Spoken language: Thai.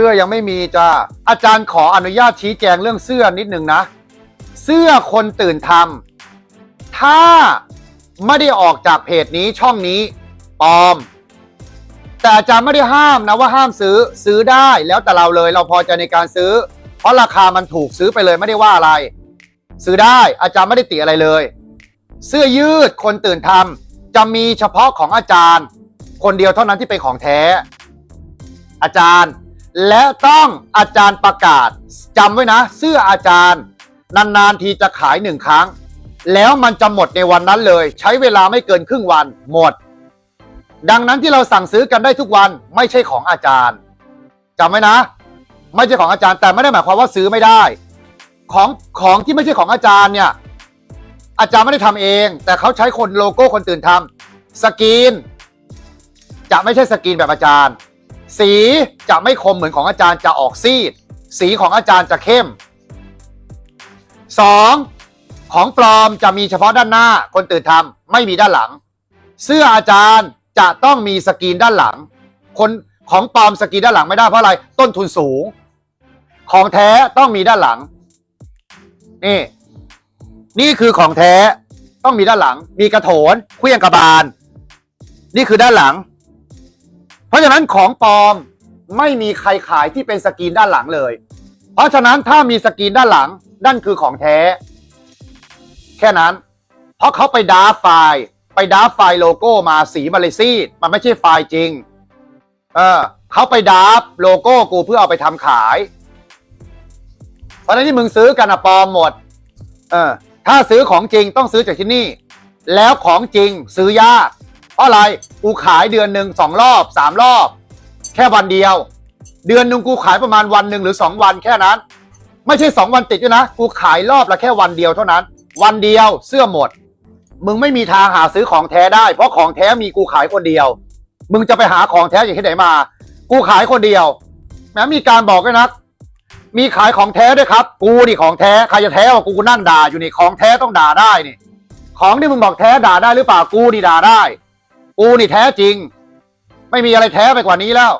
สื้อยังไม่มีจ้าอาจารย์ขออนุญาตชี้แจงเรื่องเสื้อนิดหนึ่งนะ เสื้อคนตื่นทำถ้าไม่ได้ออกจากเพจนี้ช่องนี้ปลอม แต่อาจารย์ไม่ได้ห้ามนะว่าห้ามซื้อซื้อได้แล้วแต่เราเลย เราพอใจในการซื้อ เพราะราคามันถูกซื้อไปเลยไม่ได้ว่าอะไร ซื้อได้อาจารย์ไม่ได้ติอะไรเลย เสื้อยืดคนตื่นทำจะมีเฉพาะของอาจารย์ คนเดียวเท่านั้นที่เป็นของแท้ อาจารย์ และต้องอาจารย์ประกาศจำไว้นะ เสื้ออาจารย์ นานๆทีจะขายหนึ่งครั้ง แล้วมันจะหมดในวันนั้นเลย ใช้เวลาไม่เกินครึ่งวันหมด ดังนั้นที่เราสั่งซื้อกันได้ทุกวันไม่ใช่ของอาจารย์จำไว้นะ ไม่ใช่ของอาจารย์แต่ไม่ได้หมายความว่าซื้อไม่ได้ ของของที่ไม่ใช่ของอาจารย์เนี่ยอาจารย์ไม่ได้ทำเอง แต่เขาใช้คนโลโก้คนตื่นทำสกรีน จะไม่ใช่สกรีนแบบอาจารย์ สีจะไม่คมเหมือนของอาจารย์จะออกซีด สีของอาจารย์จะเข้ม 2. ของปลอมจะมีเฉพาะด้านหน้า คนตื่นทำไม่มีด้านหลัง เสื้ออาจารย์จะต้องมีสกรีนด้านหลัง คนของปลอมสกรีนด้านหลังไม่ได้เพราะอะไรต้นทุนสูง ของแท้ต้องมีด้านหลังนี่นี่คือของแท้ต้องมีด้านหลัง มีกระโถนเครื่องกระบาล นี่คือด้านหลัง เพราะฉะนั้นของปลอมไม่มีใครขายที่เป็นสกรีนด้านหลังเลย เพราะฉะนั้นถ้ามีสกรีนด้านหลังนั่นคือของแท้ แค่นั้น เพราะเขาไปดาฟไฟล์ ไปดาฟไฟล์โลโก้มาสีมาเลยซีดมันไม่ใช่ไฟล์จริง เออเขาไปดาฟโลโก้กูเพื่อเอาไปทำขาย เพราะนั้นที่มึงซื้อกันอะปลอมหมด เออ ถ้าซื้อของจริงต้องซื้อจากที่นี่ แล้วของจริงซื้อยาก ราะอะไรกูขายเดือนหนึ่งสองรอบสามรอบ แค่วันเดียว เดือนหนึ่งกูขายประมาณวันหนึ่งหรือสองวันแค่นั้น ไม่ใช่สองวันติดด้วยนะกูขายรอบละแค่วันเดียวเท่านั้น วันเดียวเสื้อหมด มึงไม่มีทางหาซื้อของแท้ได้ เพราะของแท้มีกูขายคนเดียว มึงจะไปหาของแท้อย่างที่ไหนมา กูขายคนเดียว แม้มีการบอกด้วยนะมีขายของแท้ด้วยครับ กูนี่ของแท้ใครจะแท้ว่ากูกูนั่งด่าอยู่นี่ของแท้ต้องด่าได้นี่ ของที่มึงบอกแท้ด่าได้หรือเปล่ากูนี่ด่าได้ กูนี่แท้จริง ไม่มีอะไรแท้ไปกว่านี้แล้ว